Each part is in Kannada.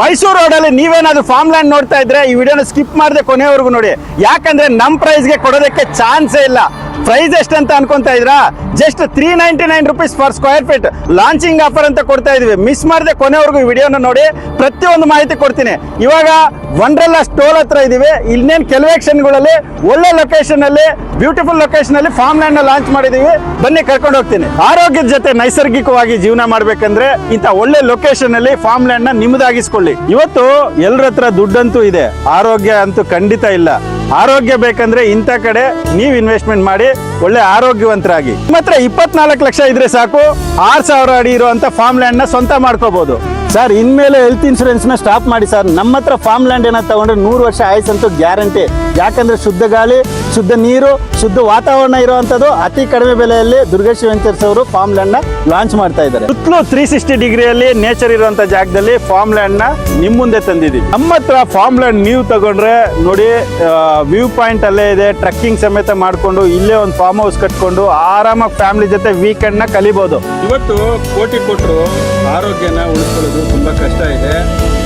ಮೈಸೂರು ರೋಡಲ್ಲಿ ನೀವೇನಾದ್ರೂ ಫಾರ್ಮ್ ಲ್ಯಾಂಡ್ ನೋಡ್ತಾ ಇದ್ರೆ ಈ ವಿಡಿಯೋನ ಸ್ಕಿಪ್ ಮಾಡದೆ ಕೊನೆವರೆಗೂ ನೋಡಿ. ಯಾಕಂದ್ರೆ ನಮ್ಮ ಪ್ರೈಸ್ಗೆ ಕೊಡೋದಕ್ಕೆ ಚಾನ್ಸೇ ಇಲ್ಲ. ಪ್ರೈಸ್ ಎಷ್ಟು ಅಂತ ಅನ್ಕೊಂತಾ ಇದ್ರಾ? Just three ninety nine rupees per square feet launching offer ಅಂತ ಕೊಡ್ತಾ ಇದೀವಿ. ಮಿಸ್ ಮಾಡದೆ ಕೊನೆವರೆಗೂ ವಿಡಿಯೋನ ನೋಡಿ. ಪ್ರತಿಯೊಂದು ಮಾಹಿತಿ ಕೊಡ್ತೀನಿ. ಇವಾಗ ವಂಡ್ರಲ್ಲ ಸ್ಟೋಲ್ ಹತ್ರ ಇದೀವಿ. ಇನ್ನೇನು ಕೆಲವೇ ಕ್ಷಣಗಳಲ್ಲಿ, ಒಳ್ಳೆ ಲೊಕೇಶನ್ ಅಲ್ಲಿ ಬ್ಯೂಟಿಫುಲ್ ಲೊಕೇಶನ್ ಅಲ್ಲಿ ಫಾರ್ಮ್ ಲ್ಯಾಂಡ್ ಲಾಂಚ್ ಮಾಡಿದೀವಿ. ಬನ್ನಿ, ಕರ್ಕೊಂಡು ಹೋಗ್ತೀನಿ. ಆರೋಗ್ಯದ ಜೊತೆ ನೈಸರ್ಗಿಕವಾಗಿ ಜೀವನ ಮಾಡ್ಬೇಕಂದ್ರೆ ಇಂತ ಒಳ್ಳೆ ಲೊಕೇಶನ್ ಅಲ್ಲಿ ಫಾರ್ಮ್ ಲ್ಯಾಂಡ್ನ ನಿಮ್ದಾಗಿಸ್ಕೊಳ್ಳಿ. ಇವತ್ತು ಎಲ್ಲರ ಹತ್ರ ದುಡ್ಡಂತೂ ಇದೆ. ಆರೋಗ್ಯ ಅಂತೂ ಖಂಡಿತ ಇಲ್ಲ. ಆರೋಗ್ಯ ಬೇಕಂದ್ರೆ ಇಂಥ ಕಡೆ ನೀವು ಇನ್ವೆಸ್ಟ್ಮೆಂಟ್ ಮಾಡಿ ಒಳ್ಳೆ ಆರೋಗ್ಯವಂತರಾಗಿ. ನಿಮ್ಮ ಹತ್ರ ಇಪ್ಪತ್ನಾಲ್ಕು ಲಕ್ಷ ಇದ್ರೆ ಸಾಕು, ಆರ್ ಸಾವಿರ ಅಡಿ ಇರುವಂತ ಫಾರ್ಮ್ ಲ್ಯಾಂಡ್ನ ಸ್ವಂತ ಮಾಡ್ಕೋಬಹುದು ಸರ್ ಇನ್ಮೇಲೆ ಹೆಲ್ತ್ ಇನ್ಶೂರೆನ್ಸ್ನ ಸ್ಟಾಪ್ ಮಾಡಿ ಸರ್ ನಮ್ಮ ಹತ್ರ ಫಾರ್ಮ್ ಲ್ಯಾಂಡ್ ಏನ ತಗೊಂಡ್ರೆ ನೂರು ವರ್ಷ ಆಯಸ್ಸಂತೂ ಗ್ಯಾರಂಟಿ ಯಾಕಂದ್ರೆ ಶುದ್ಧ ಗಾಳಿ, ಶುದ್ಧ ನೀರು, ಶುದ್ಧ ವಾತಾವರಣ ಇರುವಂತದ್ದು ಅತಿ ಕಡಿಮೆ ಬೆಲೆಯಲ್ಲಿ ದುರ್ಗೇಶ್ ವೆಂಚರ್ಸ್ ಅವರು ಫಾರ್ಮ್ ಲ್ಯಾಂಡ್ನ ಲಾಂಚ್ ಮಾಡ್ತಾ ಇದ್ದಾರೆ. ಸುತ್ತಲೂ ತ್ರೀ ಸಿಕ್ಸ್ಟಿ ಡಿಗ್ರಿಯಲ್ಲಿ ನೇಚರ್ ಇರುವಂತ ಜಾಗದಲ್ಲಿ ಫಾರ್ಮ್ ಲ್ಯಾಂಡ್ನ ನಿಮ್ ಮುಂದೆ ತಂದಿದ್ದೀವಿ. ನಮ್ಮ ಹತ್ರ ಫಾರ್ಮ್ ಲ್ಯಾಂಡ್ ನೀವು ತಗೊಂಡ್ರೆ ನೋಡಿ ವ್ಯೂ ಪಾಯಿಂಟ್ ಅಲ್ಲೇ ಇದೆ. ಟ್ರಕ್ಕಿಂಗ್ ಸಮೇತ ಮಾಡಿಕೊಂಡು ಇಲ್ಲೇ ಒಂದು ಫಾರ್ಮ್ ಹೌಸ್ ಕಟ್ಕೊಂಡು ಆರಾಮಾಗಿ ಫ್ಯಾಮಿಲಿ ಜೊತೆ ವೀಕೆಂಡ್ನ ಕಲಿಬಹುದು ಇವತ್ತು ಕೋಟಿ ಕೊಟ್ಟರು ಆರೋಗ್ಯನ ಉಳಿಸ್ಕೊಳ್ಳೋದು. ತುಂಬ ಕಷ್ಟ ಇದೆ.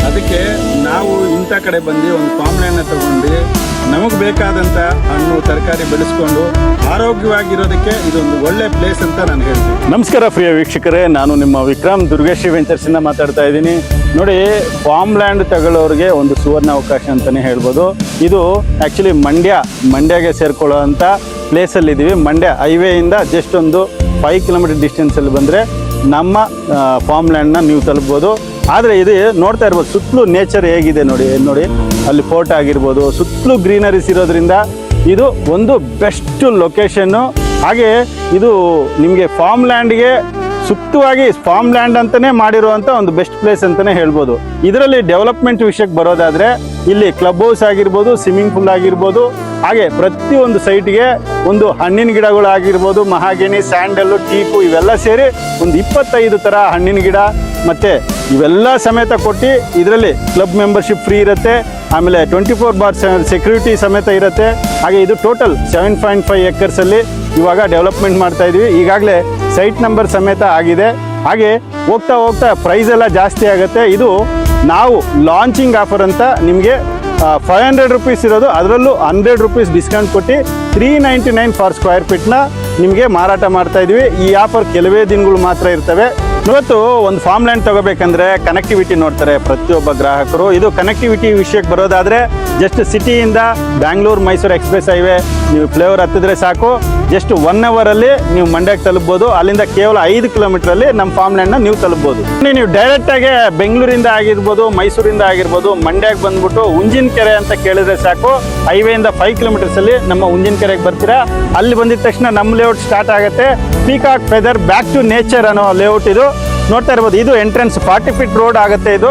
ಅದಕ್ಕೆ ನಾವು ಇಂಥ ಕಡೆ ಬಂದು ಒಂದು ಫಾರ್ಮ್ಲೈನ್ನ ತಗೊಂಡು ನಮಗೆ ಬೇಕಾದಂಥ ಹಣ್ಣು ತರಕಾರಿ ಬೆಳೆಸ್ಕೊಂಡು ಆರೋಗ್ಯವಾಗಿರೋದಕ್ಕೆ ಇದೊಂದು ಒಳ್ಳೆ ಪ್ಲೇಸ್ ಅಂತ ನಾನು ಹೇಳ್ತೀನಿ. ನಮಸ್ಕಾರ ಪ್ರಿಯ ವೀಕ್ಷಕರೇ, ನಾನು ನಿಮ್ಮ ವಿಕ್ರಮ್ ದುರ್ಗೇಶಿ ವೆಂಚರ್ಸಿಂದ ಮಾತಾಡ್ತಾ ಇದ್ದೀನಿ. ನೋಡಿ ಫಾರ್ಮ್ ಲ್ಯಾಂಡ್ ತಗೊಳ್ಳೋರಿಗೆ ಒಂದು ಸುವರ್ಣ ಅವಕಾಶ ಅಂತಲೇ ಹೇಳ್ಬೋದು. ಇದು ಆ್ಯಕ್ಚುಲಿ ಮಂಡ್ಯ, ಮಂಡ್ಯಗೆ ಸೇರಿಕೊಳ್ಳೋ ಅಂಥ ಪ್ಲೇಸಲ್ಲಿದ್ದೀವಿ ಮಂಡ್ಯ ಹೈವೇಯಿಂದ ಜಸ್ಟ್ ಒಂದು ಫೈವ್ ಕಿಲೋಮೀಟರ್ ಡಿಸ್ಟೆನ್ಸಲ್ಲಿ ಬಂದರೆ ನಮ್ಮ ಫಾರ್ಮ್ ಲ್ಯಾಂಡ್ನ ನೀವು ತಲುಪ್ಬೋದು. ಆದರೆ ಇದು ನೋಡ್ತಾ ಇರ್ಬೋದು, ಸುತ್ತಲೂ ನೇಚರ್ ಹೇಗಿದೆ ನೋಡಿ ನೋಡಿ. ಅಲ್ಲಿ ಫೋರ್ಟ್ ಆಗಿರ್ಬೋದು, ಸುತ್ತಲೂ ಗ್ರೀನರೀಸ್ ಇರೋದ್ರಿಂದ ಇದು ಒಂದು ಬೆಸ್ಟ್ ಲೊಕೇಶನ್ನು ಹಾಗೆ ಇದು ನಿಮಗೆ ಫಾರ್ಮ್ ಲ್ಯಾಂಡ್ಗೆ ಸೂಕ್ತವಾಗಿ ಫಾರ್ಮ್ ಲ್ಯಾಂಡ್ ಅಂತಲೇ ಮಾಡಿರುವಂಥ ಒಂದು ಬೆಸ್ಟ್ ಪ್ಲೇಸ್ ಅಂತಲೇ ಹೇಳ್ಬೋದು. ಇದರಲ್ಲಿ ಡೆವಲಪ್ಮೆಂಟ್ ವಿಷಯಕ್ಕೆ ಬರೋದಾದ್ರೆ ಇಲ್ಲಿ ಕ್ಲಬ್ ಹೌಸ್ ಆಗಿರ್ಬೋದು, ಸ್ವಿಮ್ಮಿಂಗ್ ಪೂಲ್ ಆಗಿರ್ಬೋದು, ಹಾಗೆ ಪ್ರತಿಯೊಂದು ಸೈಟ್ಗೆ ಒಂದು ಹಣ್ಣಿನ ಗಿಡಗಳು ಆಗಿರ್ಬೋದು, ಮಹಾಗಿಣಿ ಸ್ಯಾಂಡಲ್ಲು ಟೀಕು ಇವೆಲ್ಲ ಸೇರಿ ಒಂದು ಇಪ್ಪತ್ತೈದು ಥರ ಹಣ್ಣಿನ ಗಿಡ ಮತ್ತೆ ಇವೆಲ್ಲ ಸಮೇತ ಕೊಟ್ಟು ಇದರಲ್ಲಿ ಕ್ಲಬ್ ಮೆಂಬರ್ಶಿಪ್ ಫ್ರೀ ಇರುತ್ತೆ. ಆಮೇಲೆ ಟ್ವೆಂಟಿ ಫೋರ್ ಬಾರ್ ಸೆಕ್ಯೂರಿಟಿ ಸಮೇತ ಇರುತ್ತೆ. ಹಾಗೆ ಇದು ಟೋಟಲ್ ಸೆವೆನ್ ಪಾಯಿಂಟ್ ಫೈವ್ ಎಕರ್ಸಲ್ಲಿ ಇವಾಗ ಡೆವಲಪ್ಮೆಂಟ್ ಮಾಡ್ತಾ ಇದೀವಿ. ಈಗಾಗಲೇ ಸೈಟ್ ನಂಬರ್ ಸಮೇತ ಆಗಿದೆ. ಹಾಗೆ ಹೋಗ್ತಾ ಹೋಗ್ತಾ ಪ್ರೈಸ್ ಎಲ್ಲ ಜಾಸ್ತಿ ಆಗುತ್ತೆ. ಇದು ನಾವು ಲಾಂಚಿಂಗ್ ಆಫರ್ ಅಂತ ನಿಮಗೆ ಫೈವ್ ಹಂಡ್ರೆಡ್ ರುಪೀಸ್ ಇರೋದು. ಅದರಲ್ಲೂ ಹಂಡ್ರೆಡ್ ರುಪೀಸ್ ಡಿಸ್ಕೌಂಟ್ ಕೊಟ್ಟು three ninety nine for square ಫೀಟ್ನ ನಿಮಗೆ ಮಾರಾಟ ಮಾಡ್ತಾ ಇದ್ದೀವಿ ಈ ಆಫರ್ ಕೆಲವೇ ದಿನಗಳು ಮಾತ್ರ ಇರ್ತವೆ. ಇವತ್ತು ಒಂದು ಫಾರ್ಮ್ ಲ್ಯಾಂಡ್ ತಗೋಬೇಕಂದ್ರೆ ಕನೆಕ್ಟಿವಿಟಿ ನೋಡ್ತಾರೆ ಪ್ರತಿಯೊಬ್ಬ ಗ್ರಾಹಕರು. ಇದು ಕನೆಕ್ಟಿವಿಟಿ ವಿಷಯಕ್ಕೆ ಬರೋದಾದ್ರೆ ಜಸ್ಟ್ ಸಿಟಿಯಿಂದ ಬ್ಯಾಂಗ್ಳೂರ್ ಮೈಸೂರು ಎಕ್ಸ್ಪ್ರೆಸ್ ಹೈವೇ ನೀವು ಫ್ಲೇವರ್ ಹತ್ತಿದ್ರೆ ಸಾಕು. ಜಸ್ಟ್ ಒನ್ ಅವರಲ್ಲಿ ನೀವು ಮಂಡ್ಯಕ್ಕೆ ತಲುಪ್ಬೋದು. ಅಲ್ಲಿಂದ ಕೇವಲ ಐದು ಕಿಲೋಮೀಟರಲ್ಲಿ ನಮ್ಮ ಫಾರ್ಮ್ ಲ್ಯಾಂಡ್ನ ನೀವು ತಲುಪ್ಬೋದು. ನೀವು ನೀವು ಡೈರೆಕ್ಟಾಗಿ ಬೆಂಗಳೂರಿಂದ ಆಗಿರ್ಬೋದು ಮೈಸೂರಿಂದ ಆಗಿರ್ಬೋದು ಮಂಡ್ಯಕ್ಕೆ ಬಂದ್ಬಿಟ್ಟು ಉಂಜಿನ ಕೆರೆ ಅಂತ ಕೇಳಿದ್ರೆ ಸಾಕು. ಹೈವೇಯಿಂದ ಫೈವ್ ಕಿಲೋಮೀಟರ್ಸಲ್ಲಿ ನಮ್ಮ ಉಂಜಿನ ಕೆರೆಗೆ ಬರ್ತೀರಾ. ಅಲ್ಲಿ ಬಂದಿದ ತಕ್ಷಣ ನಮ್ಮ ಲೇಔಟ್ ಸ್ಟಾರ್ಟ್ ಆಗುತ್ತೆ. Peacock feather back to nature ಅನ್ನೋ ಲೇಔಟ್ ಇದು. ನೋಡ್ತಾ ಇರ್ಬೋದು, ಇದು ಎಂಟ್ರೆನ್ಸ್ ಫಾರ್ಟಿ ಫೀಟ್ ರೋಡ್ ಆಗುತ್ತೆ ಇದು.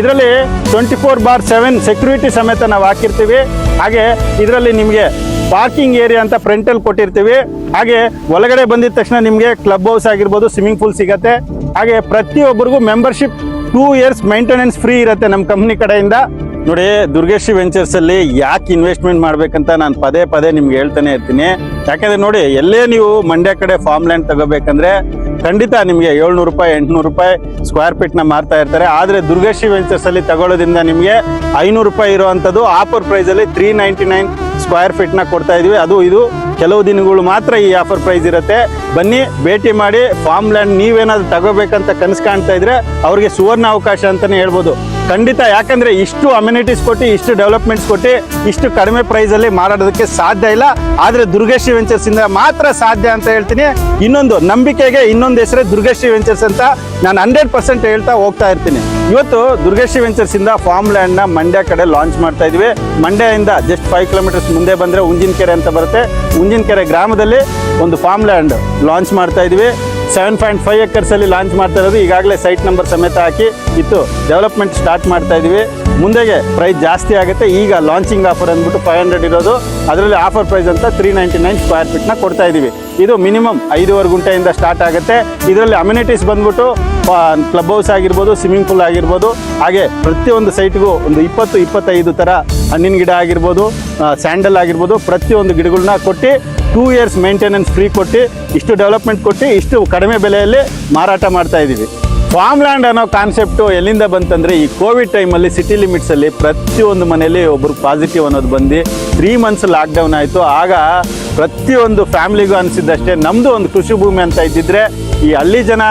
ಇದರಲ್ಲಿ twenty four bar seven security ಸಮೇತ ನಾವು ಹಾಕಿರ್ತೀವಿ. ಹಾಗೆ ಇದರಲ್ಲಿ ನಿಮಗೆ ಪಾರ್ಕಿಂಗ್ ಏರಿಯಾ ಅಂತ ಫ್ರಂಟಲ್ಲಿ ಕೊಟ್ಟಿರ್ತೀವಿ. ಹಾಗೆ ಒಳಗಡೆ ಬಂದಿದ ತಕ್ಷಣ ನಿಮಗೆ ಕ್ಲಬ್ ಹೌಸ್ ಆಗಿರ್ಬೋದು ಸ್ವಿಮ್ಮಿಂಗ್ ಪೂಲ್ ಸಿಗತ್ತೆ. ಹಾಗೆ ಪ್ರತಿಯೊಬ್ಬರಿಗೂ membership two years maintenance free ಇರುತ್ತೆ ನಮ್ಮ ಕಂಪ್ನಿ ಕಡೆಯಿಂದ. ನೋಡಿ, ದುರ್ಗೇಶಿ ವೆಂಚರ್ಸ್ ಅಲ್ಲಿ ಯಾಕೆ ಇನ್ವೆಸ್ಟ್ಮೆಂಟ್ ಮಾಡ್ಬೇಕಂತ ನಾನು ಪದೇ ಪದೇ ನಿಮ್ಗೆ ಹೇಳ್ತಾನೆ ಇರ್ತೀನಿ. ಯಾಕಂದ್ರೆ ನೋಡಿ, ಎಲ್ಲೇ ನೀವು ಮಂಡ್ಯ ಕಡೆ ಫಾರ್ಮ್ ಲ್ಯಾಂಡ್ ತಗೋಬೇಕಂದ್ರೆ ಖಂಡಿತ ನಿಮಗೆ ಏಳ್ನೂರು ರೂಪಾಯಿ, ಎಂಟ್ನೂರು ರೂಪಾಯಿ ಸ್ಕ್ವೇರ್ ಫೀಟ್ನ ಮಾರ್ತಾ ಇರ್ತಾರೆ. ಆದ್ರೆ ದುರ್ಗೇಶಿ ವೆಂಚರ್ಸ್ ಅಲ್ಲಿ ತಗೊಳ್ಳೋದ್ರಿಂದ ನಿಮಗೆ ಐನೂರು ರೂಪಾಯಿ ಇರುವಂತದ್ದು ಆಫರ್ ಪ್ರೈಸ್ ಅಲ್ಲಿ ತ್ರೀ ನೈಂಟಿ ನೈನ್ ಸ್ಕ್ವೇರ್ ಫೀಟ್ನ ಕೊಡ್ತಾ ಇದೀವಿ. ಅದು ಇದು ಕೆಲವು ದಿನಗಳು ಮಾತ್ರ ಈ ಆಫರ್ ಪ್ರೈಸ್ ಇರುತ್ತೆ. ಬನ್ನಿ, ಭೇಟಿ ಮಾಡಿ ಫಾರ್ಮ್ ಲ್ಯಾಂಡ್ ನೀವೇನಾದ್ರು ತಗೋಬೇಕಂತ ಕನಸು ಕಾಣ್ತಾ ಇದ್ರೆ ಅವ್ರಿಗೆ ಸುವರ್ಣ ಅವಕಾಶ ಅಂತಾನೆ ಹೇಳ್ಬೋದು. ಖಂಡಿತ, ಯಾಕಂದ್ರೆ ಇಷ್ಟು ಅಮ್ಯುನಿಟೀಸ್ ಕೊಟ್ಟು, ಇಷ್ಟು ಡೆವಲಪ್ಮೆಂಟ್ಸ್ ಕೊಟ್ಟು, ಇಷ್ಟು ಕಡಿಮೆ ಪ್ರೈಸ್ ಅಲ್ಲಿ ಮಾರಾಡೋದಕ್ಕೆ ಸಾಧ್ಯ ಇಲ್ಲ. ಆದ್ರೆ ದುರ್ಗಶ್ರೀ ವೆಂಚರ್ಸ್ ಇಂದ ಮಾತ್ರ ಸಾಧ್ಯ ಅಂತ ಹೇಳ್ತೀನಿ. ಇನ್ನೊಂದು, ನಂಬಿಕೆಗೆ ಇನ್ನೊಂದು ಹೆಸರೇ ದುರ್ಗಶ್ರೀ ವೆಂಚರ್ಸ್ ಅಂತ ನಾನು ಹಂಡ್ರೆಡ್ ಪರ್ಸೆಂಟ್ ಹೇಳ್ತಾ ಹೋಗ್ತಾ ಇರ್ತೀನಿ. ಇವತ್ತು ದುರ್ಗಶ್ರೀ ವೆಂಚರ್ಸ್ ಇಂದ ಫಾರ್ಮ್ ಲ್ಯಾಂಡ್ನ ಮಂಡ್ಯ ಕಡೆ ಲಾಂಚ್ ಮಾಡ್ತಾ ಇದೀವಿ. ಮಂಡ್ಯದಿಂದ ಜಸ್ಟ್ ಫೈವ್ ಕಿಲೋಮೀಟರ್ಸ್ ಮುಂದೆ ಬಂದ್ರೆ ಉಂಜಿನಕೆರೆ ಅಂತ ಬರುತ್ತೆ. ಉಂಜಿನಕೆರೆ ಗ್ರಾಮದಲ್ಲಿ ಒಂದು ಫಾರ್ಮ್ ಲ್ಯಾಂಡ್ ಲಾಂಚ್ ಮಾಡ್ತಾ ಇದೀವಿ. ಸೆವೆನ್ ಪಾಯಿಂಟ್ ಫೈವ್ ಎಕರ್ಸಲ್ಲಿ ಲಾಂಚ್ ಮಾಡ್ತಾ ಇರೋದು. ಈಗಾಗಲೇ ಸೈಟ್ ನಂಬರ್ ಸಮೇತ ಹಾಕಿ ಇತ್ತು. ಡೆವಲಪ್ಮೆಂಟ್ ಸ್ಟಾರ್ಟ್ ಮಾಡ್ತಾ ಇದೀವಿ. ಮುಂದೆಗೆ ಪ್ರೈಸ್ ಜಾಸ್ತಿ ಆಗುತ್ತೆ. ಈಗ ಲಾಂಚಿಂಗ್ ಆಫರ್ ಅಂದ್ಬಿಟ್ಟು ಫೈವ್ ಹಂಡ್ರೆಡ್ ಇರೋದು. ಅದರಲ್ಲಿ ಆಫರ್ ಪ್ರೈಸ್ ಅಂತ ತ್ರೀ ನೈಂಟಿ ನೈನ್ ಸ್ಕ್ವೇರ್ ಫೀಟ್ನ ಕೊಡ್ತಾ ಇದೀವಿ. ಇದು ಮಿನಿಮಮ್ ಐದುವರೆ ಗುಂಟೆಯಿಂದ ಸ್ಟಾರ್ಟ್ ಆಗುತ್ತೆ. ಇದರಲ್ಲಿ ಅಮ್ಯುನಿಟೀಸ್ ಬಂದ್ಬಿಟ್ಟು ಕ್ಲಬ್ ಹೌಸ್ ಆಗಿರ್ಬೋದು ಸ್ವಿಮ್ಮಿಂಗ್ ಪೂಲ್ ಆಗಿರ್ಬೋದು, ಹಾಗೆ ಪ್ರತಿಯೊಂದು ಸೈಟ್ಗೂ ಒಂದು ಇಪ್ಪತ್ತು, ಇಪ್ಪತ್ತೈದು ಥರ ಹಣ್ಣಿನ ಗಿಡ ಆಗಿರ್ಬೋದು ಸ್ಯಾಂಡಲ್ ಆಗಿರ್ಬೋದು, ಪ್ರತಿಯೊಂದು ಗಿಡಗಳನ್ನ ಕೊಟ್ಟು ಟೂ ಇಯರ್ಸ್ ಮೇಂಟೆನೆನ್ಸ್ ಫ್ರೀ ಕೊಟ್ಟು ಇಷ್ಟು ಡೆವಲಪ್ಮೆಂಟ್ ಕೊಟ್ಟು ಇಷ್ಟು ಕಡಿಮೆ ಬೆಲೆಯಲ್ಲಿ ಮಾರಾಟ ಮಾಡ್ತಾ ಇದ್ದೀವಿ. ಫಾರ್ಮ್ ಲ್ಯಾಂಡ್ ಅನ್ನೋ ಕಾನ್ಸೆಪ್ಟು ಎಲ್ಲಿಂದ ಬಂತಂದರೆ ಈ ಕೋವಿಡ್ ಟೈಮಲ್ಲಿ ಸಿಟಿ ಲಿಮಿಟ್ಸಲ್ಲಿ ಪ್ರತಿಯೊಂದು ಮನೆಯಲ್ಲಿ ಒಬ್ರು ಪಾಸಿಟಿವ್ ಅನ್ನೋದು ಬಂದು ತ್ರೀ ಮಂತ್ಸ್ ಲಾಕ್ಡೌನ್ ಆಯಿತು. ಆಗ ಪ್ರತಿಯೊಂದು ಫ್ಯಾಮ್ಲಿಗೂ ಅನಿಸಿದ್ದಷ್ಟೇ ನಮ್ಮದು ಒಂದು ಕೃಷಿ ಭೂಮಿ ಅಂತ ಇದ್ದಿದ್ರೆ ಈ ಹಳ್ಳಿ ಜನ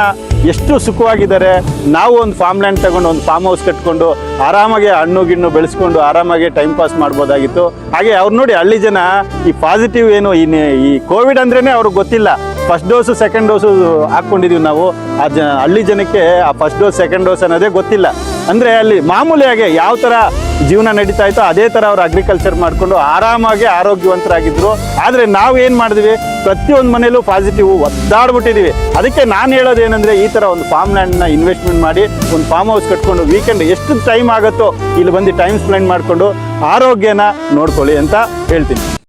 ಎಷ್ಟು ಸುಖವಾಗಿದ್ದಾರೆ. ನಾವು ಒಂದು ಫಾರ್ಮ್ ಲ್ಯಾಂಡ್ ತಗೊಂಡು, ಒಂದು ಫಾರ್ಮ್ ಹೌಸ್ ಕಟ್ಕೊಂಡು, ಆರಾಮಾಗಿ ಹಣ್ಣು ಗಿಣ್ಣು ಬೆಳೆಸ್ಕೊಂಡು, ಆರಾಮಾಗಿ ಟೈಮ್ ಪಾಸ್ ಮಾಡ್ಬೋದಾಗಿತ್ತು. ಹಾಗೆ ಅವ್ರು ನೋಡಿ ಹಳ್ಳಿ ಜನ ಈ ಪಾಸಿಟಿವ್ ಏನು, ಈ ಕೋವಿಡ್ ಅಂದ್ರೇ ಅವ್ರಿಗೆ ಗೊತ್ತಿಲ್ಲ. ಫಸ್ಟ್ ಡೋಸು ಸೆಕೆಂಡ್ ಡೋಸು ಹಾಕ್ಕೊಂಡಿದೀವಿ ನಾವು. ಆ ಹಳ್ಳಿ ಜನಕ್ಕೆ ಆ ಫಸ್ಟ್ ಡೋಸ್ ಸೆಕೆಂಡ್ ಡೋಸ್ ಅನ್ನೋದೇ ಗೊತ್ತಿಲ್ಲ. ಅಂದರೆ ಅಲ್ಲಿ ಮಾಮೂಲಿಯಾಗಿ ಯಾವ ಥರ ಜೀವನ ನಡೀತಾ ಇತ್ತೋ ಅದೇ ಥರ ಅವ್ರು ಅಗ್ರಿಕಲ್ಚರ್ ಮಾಡಿಕೊಂಡು ಆರಾಮಾಗಿ ಆರೋಗ್ಯವಂತರಾಗಿದ್ರು. ಆದರೆ ನಾವು ಏನು ಮಾಡಿದ್ವಿ? ಪ್ರತಿಯೊಂದು ಮನೇಲೂ ಪಾಸಿಟಿವ್ ಒದ್ದಾಡ್ಬಿಟ್ಟಿದ್ದೀವಿ ಅದಕ್ಕೆ ನಾನು ಹೇಳೋದೇನೆಂದರೆ ಈ ಥರ ಒಂದು ಫಾರ್ಮ್ ಲ್ಯಾಂಡ್ನ ಇನ್ವೆಸ್ಟ್ಮೆಂಟ್ ಮಾಡಿ ಒಂದು ಫಾರ್ಮ್ ಹೌಸ್ ಕಟ್ಕೊಂಡು ವೀಕೆಂಡ್ ಎಷ್ಟು ಟೈಮ್ ಆಗುತ್ತೋ ಇಲ್ಲಿ ಬಂದು ಟೈಮ್ ಸ್ಪೆಂಡ್ ಮಾಡಿಕೊಂಡು ಆರೋಗ್ಯನ ನೋಡ್ಕೊಳ್ಳಿ ಅಂತ ಹೇಳ್ತೀನಿ.